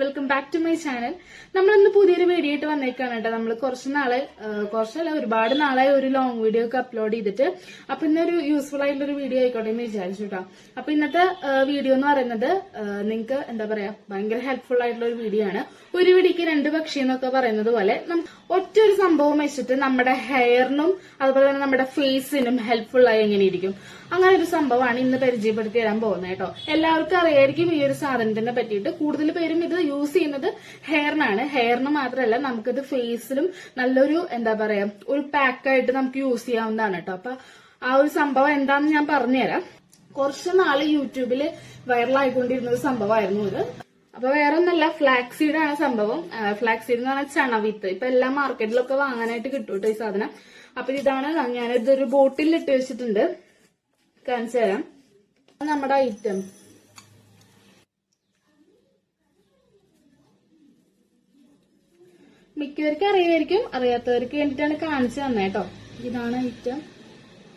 Welcome back to my channel നമ്മൾ ഇന്ന് പുതിയൊരു വീഡിയോ ആയിട്ട് വന്നേക്കാണ് കേട്ടോ. നമ്മൾ കുറച്ച് നാളെ കുറച്ചല്ല ഒരുപാട് നാളായി ഒരു ലോങ് വീഡിയോ ഒക്കെ അപ്ലോഡ് ചെയ്തിട്ട്. അപ്പൊ ഇന്നൊരു യൂസ്ഫുൾ ആയിട്ടുള്ള ഒരു വീഡിയോ ആയിക്കോട്ടെ എന്ന് വിചാരിച്ചു കേട്ടോ. അപ്പൊ ഇന്നത്തെ വീഡിയോ എന്ന് പറയുന്നത് നിങ്ങൾക്ക് എന്താ പറയാ ഭയങ്കര ഹെൽപ്ഫുൾ ആയിട്ടുള്ള ഒരു വീഡിയോ ആണ്. ഒരു വിടിക്ക് രണ്ട് പക്ഷി എന്നൊക്കെ പറയുന്നത് പോലെ ഒറ്റ ഒരു സംഭവം വെച്ചിട്ട് നമ്മുടെ ഹെയറിനും അതുപോലെ തന്നെ നമ്മുടെ ഫേസിനും ഹെൽപ്ഫുൾ ആയി എങ്ങനെ ഇരിക്കും. അങ്ങനെ ഒരു സംഭവമാണ് ഇന്ന് പരിചയപ്പെടുത്തി തരാൻ പോകുന്നത് കേട്ടോ. എല്ലാവർക്കും അറിയായിരിക്കും ഈ ഒരു സാധനത്തിനെ പറ്റിയിട്ട്. കൂടുതൽ പേരും ഇത് യൂസ് ചെയ്യുന്നത് ഹെയറിനാണ് ഹെയറിന് മാത്രമല്ല നമുക്കിത് ഫേസിലും നല്ലൊരു എന്താ പറയാ ഒരു പാക്കായിട്ട് നമുക്ക് യൂസ് ചെയ്യാവുന്നതാണ് കേട്ടോ അപ്പൊ ആ ഒരു സംഭവം എന്താണെന്ന് ഞാൻ പറഞ്ഞുതരാം. കുറച്ച് നാൾ യൂട്യൂബിൽ വൈറലായിക്കൊണ്ടിരുന്ന ഒരു സംഭവമായിരുന്നു ഇത്. അപ്പൊ വേറെ ഒന്നല്ല ഫ്ലാക്സ് ആണ് സംഭവം. ഫ്ലാക്സീഡ് സീഡ് എന്ന് പറഞ്ഞാൽ ചണവിത്ത് ഇപ്പൊ എല്ലാ മാർക്കറ്റിലൊക്കെ വാങ്ങാനായിട്ട് കിട്ടും കേട്ടോ ഈ സാധനം. അപ്പൊ ഇതാണ് ഞാനിതൊരു ബോട്ടിലിട്ട് വെച്ചിട്ടുണ്ട്. കാണിച്ചു തരാം നമ്മുടെ ഐറ്റം മിക്കവർക്കും അറിയായിരിക്കും. അറിയാത്തവർക്ക് വേണ്ടിട്ടാണ് കാണിച്ചു തന്നെ കേട്ടോ ഇതാണ് ഐറ്റം.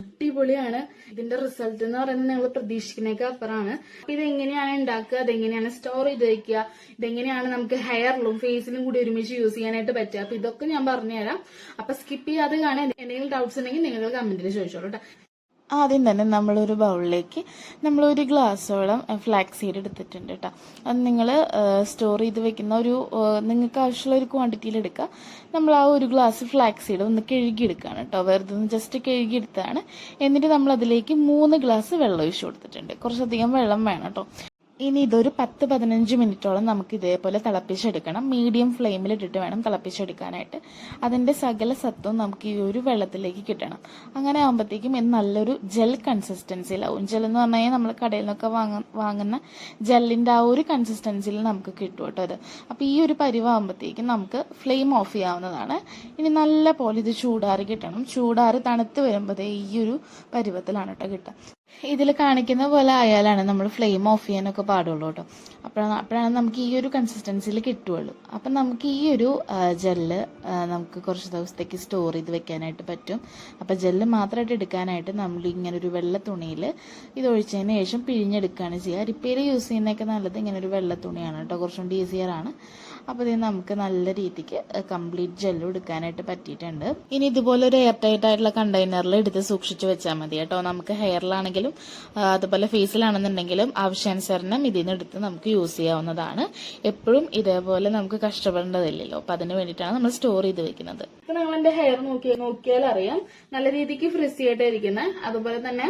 അടിപൊളിയാണ്. ഇതിന്റെ റിസൾട്ട് എന്ന് പറയുന്നത് നിങ്ങൾ പ്രതീക്ഷിക്കുന്നേക്കാൾ അപ്പുറമാണ്. അപ്പൊ ഇത് എങ്ങനെയാണ് ഉണ്ടാക്കുക? അതെങ്ങനെയാണ് സ്റ്റോർ ചെയ്ത് വെക്കുക? ഇതെങ്ങനെയാണ് നമുക്ക് ഹെയറിലും ഫേസിലും കൂടി ഒരുമിച്ച് യൂസ് ചെയ്യാനായിട്ട് പറ്റുക? അപ്പൊ ഇതൊക്കെ ഞാൻ പറഞ്ഞുതരാം. അപ്പൊ സ്കിപ്പ് ചെയ്യാതെ കാണാൻ എന്തെങ്കിലും ഡൗട്ട്സ് ഉണ്ടെങ്കിൽ നിങ്ങൾ കമന്റിൽ ചോദിച്ചോളൂ കേട്ടോ ആദ്യം തന്നെ നമ്മളൊരു ബൗളിലേക്ക് നമ്മളൊരു ഗ്ലാസ്സോളം ഫ്ലാക്സ് സീഡ് എടുത്തിട്ടുണ്ട് കേട്ടോ അത് നിങ്ങൾ സ്റ്റോർ ചെയ്ത് വെക്കുന്ന ഒരു നിങ്ങൾക്ക് ആവശ്യമുള്ള ഒരു ക്വാണ്ടിറ്റിയിൽ എടുക്കുക. നമ്മൾ ആ ഒരു ഗ്ലാസ് ഫ്ലാക്സ് സീഡ് ഒന്ന് കഴുകിയെടുക്കുകയാണ് കേട്ടോ വെറുതെ ഒന്ന് ജസ്റ്റ് കഴുകിയെടുത്താണ് എന്നിട്ട് നമ്മൾ അതിലേക്ക് മൂന്ന് ഗ്ലാസ് വെള്ളം ഒഴിച്ചു കൊടുത്തിട്ടുണ്ട്. കുറച്ചധികം വെള്ളം വേണം കേട്ടോ ഇനി ഇതൊരു പത്ത് പതിനഞ്ച് മിനിറ്റോളം നമുക്ക് ഇതേപോലെ തിളപ്പിച്ചെടുക്കണം. മീഡിയം ഫ്ലെയിമിൽ ഇട്ടിട്ട് വേണം തിളപ്പിച്ചെടുക്കാനായിട്ട്. അതിന്റെ സകല സത്വം നമുക്ക് ഈ ഒരു വെള്ളത്തിലേക്ക് കിട്ടണം. അങ്ങനെ ആകുമ്പോഴത്തേക്കും ഇത് നല്ലൊരു ജെൽ കൺസിസ്റ്റൻസിയിലാവും ജെൽ എന്ന് പറഞ്ഞാൽ നമ്മൾ കടയിൽ നിന്നൊക്കെ വാങ്ങ വാങ്ങുന്ന ജെല്ലിന്റെ ആ ഒരു കൺസിസ്റ്റൻസിയിൽ നമുക്ക് കിട്ടും കേട്ടോ അത് അപ്പോൾ ഈ ഒരു പരിവാകുമ്പോഴത്തേക്കും നമുക്ക് ഫ്ലെയിം ഓഫ് ചെയ്യാവുന്നതാണ്. ഇനി നല്ല പോലെ ഇത് ചൂടാറി കിട്ടണം. ചൂടാറി തണുത്ത് വരുമ്പോഴത്തേ ഈ ഒരു പരുവത്തിലാണ് കേട്ടോ കിട്ടുക. ഇതിൽ കാണിക്കുന്ന പോലെ ആയാലാണ് നമ്മൾ ഫ്ലെയിം ഓഫ് ചെയ്യാനൊക്കെ പാടുള്ളൂ കേട്ടോ. അപ്പോഴാണ് അപ്പോഴാണ് നമുക്ക് ഈ ഒരു കൺസിസ്റ്റൻസിയിൽ കിട്ടുള്ളൂ അപ്പം നമുക്ക് ഈ ഒരു ജെല്ല് നമുക്ക് കുറച്ച് ദിവസത്തേക്ക് സ്റ്റോർ ചെയ്ത് വെക്കാനായിട്ട് പറ്റും. അപ്പം ജെല്ല് മാത്രമായിട്ട് എടുക്കാനായിട്ട് നമ്മൾ ഇങ്ങനെ ഒരു വെള്ള തുണിയിൽ ഇത് ഒഴിച്ചതിന് ശേഷം പിഴിഞ്ഞെടുക്കുകയാണ് ചെയ്യുക. റിപ്പയർ യൂസ് ചെയ്യുന്നതൊക്കെ നല്ലത് ഇങ്ങനെ ഒരു വെള്ള തുണിയാണ് കേട്ടോ. കുറച്ചും ഈസിയറാണ് അപ്പോൾ ഇത് നമുക്ക് നല്ല രീതിക്ക് കംപ്ലീറ്റ് ജെല്ലും എടുക്കാനായിട്ട് പറ്റിയിട്ടുണ്ട്. ഇനി ഇതുപോലെ ഒരു എയർ ടൈറ്റ് ആയിട്ടുള്ള കണ്ടെയ്നറിൽ എടുത്ത് സൂക്ഷിച്ചു വെച്ചാൽ മതി കേട്ടോ. നമുക്ക് ഹെയറിലാണെങ്കിലും അതുപോലെ ഫേസിലാണെന്നുണ്ടെങ്കിലും ആവശ്യാനുസരണം ഇതിൽ എടുത്ത് നമുക്ക് യൂസ് ചെയ്യാവുന്നതാണ്. എപ്പോഴും ഇതേപോലെ നമുക്ക് കഷ്ടപ്പെടേണ്ടതില്ലല്ലോ. അപ്പം അതിന് വേണ്ടിയിട്ടാണ് നമ്മൾ സ്റ്റോർ ചെയ്ത് വെക്കുന്നത്. ഇപ്പം നമ്മൾ എന്റെ ഹെയർ നോക്കി നോക്കിയാൽ അറിയാം നല്ല രീതിക്ക് ഫ്രിസി ആയിട്ട് ഇരിക്കുന്നത് അതുപോലെ തന്നെ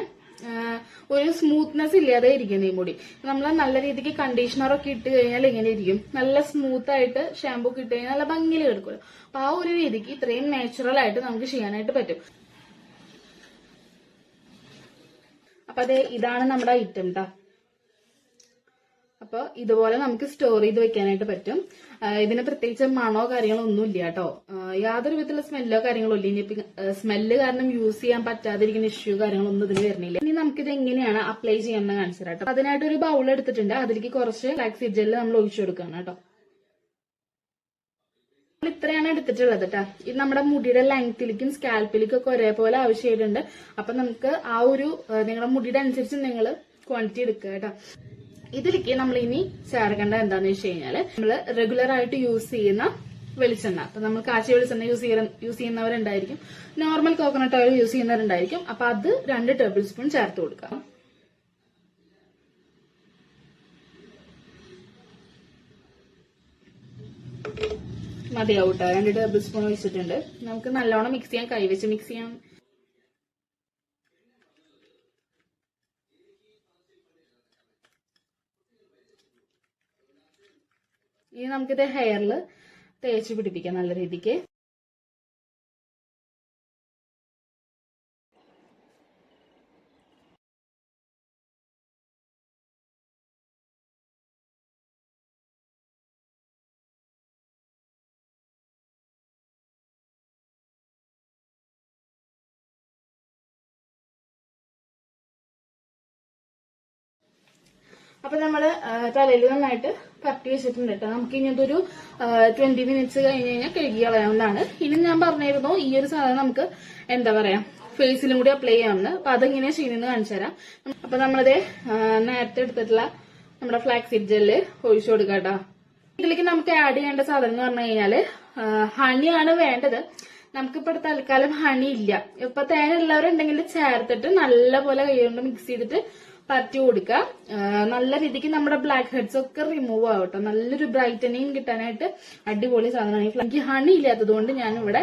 ഒരു സ്മൂത്ത്നെസ് ഇല്ലാതെ ഇരിക്കുന്ന ഈ മുടി. നമ്മൾ നല്ല രീതിക്ക് കണ്ടീഷണർ ഒക്കെ ഇട്ട് കഴിഞ്ഞാൽ ഇങ്ങനെ ഇരിക്കും. നല്ല സ്മൂത്ത് ആയിട്ട് ഷാമ്പൂ ഒക്കെ ഇട്ട് കഴിഞ്ഞാൽ നല്ല ഭംഗിയിൽ കിടക്കുമല്ലോ. അപ്പൊ ആ ഒരു രീതിക്ക് ഇത്രയും നാച്ചുറൽ ആയിട്ട് നമുക്ക് ചെയ്യാനായിട്ട് പറ്റും. അപ്പൊ അതെ ഇതാണ് നമ്മുടെ ഐറ്റം ട്ടാ. അപ്പൊ ഇതുപോലെ നമുക്ക് സ്റ്റോർ ചെയ്ത് വെക്കാനായിട്ട് പറ്റും. ഇതിന് പ്രത്യേകിച്ച് മണോ കാര്യങ്ങളോ ഒന്നും ഇല്ല കേട്ടോ. യാതൊരു വിധത്തിലുള്ള സ്മെല്ലോ കാര്യങ്ങളോ ഇല്ല. ഇനി സ്മെല്ല് കാരണം യൂസ് ചെയ്യാൻ പറ്റാതിരിക്കുന്ന ഇഷ്യൂ കാര്യങ്ങളൊന്നും ഇതിന് വരുന്നില്ല. ഇനി നമുക്കിത് എങ്ങനെയാണ് അപ്ലൈ ചെയ്യാമെന്ന് കാണിച്ചു കേട്ടോ. അതിനായിട്ട് ഒരു ബൗൾ എടുത്തിട്ടുണ്ട്. അതിലേക്ക് കുറച്ച് ഫ്ലാക്സി ജെല്ല് നമ്മൾ ഒഴിച്ചു കൊടുക്കുകയാണ് കേട്ടോ. ഇത്രയാണ് എടുത്തിട്ടുള്ളത് കേട്ടോ. ഇത് നമ്മുടെ മുടിയുടെ ലെങ്ത്തിലേക്കും സ്കാൽപ്പിലേക്കും ഒക്കെ ഒരേപോലെ ആവശ്യമായിട്ടുണ്ട്. അപ്പൊ നമുക്ക് ആ ഒരു നിങ്ങളുടെ മുടിയുടെ അനുസരിച്ച് നിങ്ങൾ ക്വാണ്ടിറ്റി എടുക്കുക കേട്ടോ. ഇതിലേക്ക് നമ്മൾ ഇനി ചേർക്കേണ്ടത് എന്താന്ന് വെച്ച് കഴിഞ്ഞാൽ നമ്മൾ റെഗുലർ ആയിട്ട് യൂസ് ചെയ്യുന്ന വെളിച്ചെണ്ണ. അപ്പൊ നമ്മൾ കാച്ചി വെളിച്ചെണ്ണ യൂസ് ചെയ്യുന്ന യൂസ് ചെയ്യുന്നവരുണ്ടായിരിക്കും. നോർമൽ കോക്കനട്ട് ഓയിൽ യൂസ് ചെയ്യുന്നവരുണ്ടായിരിക്കും. അപ്പൊ അത് രണ്ട് ടേബിൾ സ്പൂൺ ചേർത്ത് കൊടുക്കാം മതിയാവും കേട്ടോ രണ്ട് ടേബിൾ സ്പൂൺ വെച്ചിട്ടുണ്ട്. നമുക്ക് നല്ലോണം മിക്സ് ചെയ്യാൻ കൈവച്ച് മിക്സ് ചെയ്യാം. ഇനി നമുക്കിത് ഹെയറിൽ തേച്ച് പിടിപ്പിക്കാം നല്ല രീതിക്ക്. അപ്പൊ നമ്മൾ തലയിൽ നന്നായിട്ട് കട്ടി വെച്ചിട്ടുണ്ട് കേട്ടോ നമുക്ക് ഇനി അതൊരു ട്വന്റി മിനിറ്റ്സ് കഴിഞ്ഞ് കഴിഞ്ഞാൽ കഴുകി കളയാവുന്നതാണ്. ഇനി ഞാൻ പറഞ്ഞിരുന്നു ഈ ഒരു സാധനം നമുക്ക് എന്താ പറയാ ഫേസിലും കൂടി അപ്ലൈ ചെയ്യാമെന്ന് അപ്പൊ അതെങ്ങനെയാ ചെയ്യുന്നത് കാണിച്ചു തരാം. അപ്പൊ നമ്മളത് നേരത്തെ എടുത്തിട്ടുള്ള നമ്മുടെ ഫ്ലാക്സിഡ് ജെല്ല് ഒഴിച്ചു കൊടുക്കാം കേട്ടോ ഇതിലേക്ക് നമുക്ക് ആഡ് ചെയ്യേണ്ട സാധനം എന്ന് പറഞ്ഞു കഴിഞ്ഞാൽ ഹണിയാണ് വേണ്ടത്. നമുക്കിപ്പോ തൽക്കാലം ഹണി ഇല്ല. ഇപ്പൊ തേൻ ഉള്ളവരുണ്ടെങ്കിൽ ചേർത്തിട്ട് നല്ലപോലെ കൈകൊണ്ട് മിക്സ് ചെയ്തിട്ട് പറ്റി കൊടുക്കുക. നല്ല രീതിക്ക് നമ്മുടെ ബ്ലാക്ക് ഹെഡ്സ് ഒക്കെ റിമൂവ് ആവട്ടോ നല്ലൊരു ബ്രൈറ്റനിങ് കിട്ടാനായിട്ട് അടിപൊളി സാധനമാണ്. എനിക്ക് ഹണി ഇല്ലാത്തത് കൊണ്ട് ഞാൻ ഇവിടെ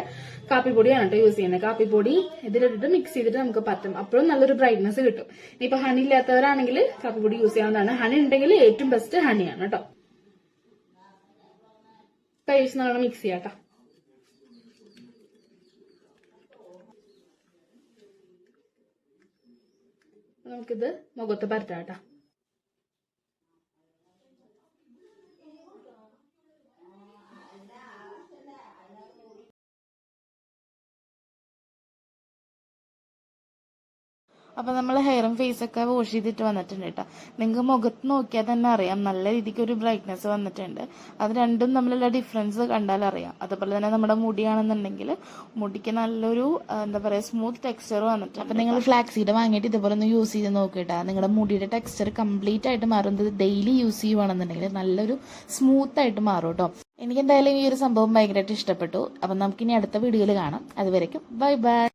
കാപ്പിപ്പൊടിയാണ് കേട്ടോ യൂസ് ചെയ്യുന്നത്. കാപ്പിപ്പൊടി ഇതിലിട്ടിട്ട് മിക്സ് ചെയ്തിട്ട് നമുക്ക് പറ്റും. അപ്പോഴും നല്ലൊരു ബ്രൈറ്റ്നസ് കിട്ടും. ഇപ്പൊ ഹണി ഇല്ലാത്തവരാണെങ്കിൽ കാപ്പിപ്പൊടി യൂസ് ചെയ്യാവുന്നതാണ്. ഹണി ഉണ്ടെങ്കിൽ ഏറ്റവും ബെസ്റ്റ് ഹണിയാണ് കേട്ടോ. കഴിച്ച് നല്ലോണം മിക്സ് ചെയ്യാം കേട്ടോ. നമുക്കിത് മുഖത്ത് പരത്താം കേട്ടോ. അപ്പോൾ നമ്മൾ ഹെയറും ഫേസൊക്കെ വാഷ് ചെയ്തിട്ട് വന്നിട്ടുണ്ട് കേട്ടോ. നിങ്ങൾക്ക് മുഖത്ത് നോക്കിയാൽ തന്നെ അറിയാം. നല്ല രീതിക്ക് ഒരു ബ്രൈറ്റ്നസ് വന്നിട്ടുണ്ട്. അത് രണ്ടും തമ്മിലുള്ള ഡിഫറൻസ് കണ്ടാൽ അറിയാം. അതുപോലെ തന്നെ നമ്മുടെ മുടിയാണെന്നുണ്ടെങ്കിൽ മുടിക്ക് നല്ലൊരു എന്താ പറയുക സ്മൂത്ത് ടെക്സ്ചർ വന്നിട്ടുണ്ട് അപ്പോൾ നിങ്ങൾ ഫ്ലാക്സ് സീഡ് വാങ്ങിയിട്ട് ഇതുപോലെ ഒന്ന് യൂസ് ചെയ്ത് നോക്കിയിട്ടാ നിങ്ങളുടെ മുടിയുടെ ടെക്സ്ചർ കംപ്ലീറ്റ് ആയിട്ട് മാറുന്നത് ഡെയിലി യൂസ് ചെയ്യുവാണെന്നുണ്ടെങ്കിൽ നല്ലൊരു സ്മൂത്ത് ആയിട്ട് മാറും കേട്ടോ. എനിക്ക് എന്തായാലും ഈ ഒരു സംഭവം ഭയങ്കരമായിട്ട് ഇഷ്ടപ്പെട്ടു. അപ്പം നമുക്കിനി അടുത്ത വീഡിയോയിൽ കാണാം. അതുവരേക്കും ബൈ ബൈ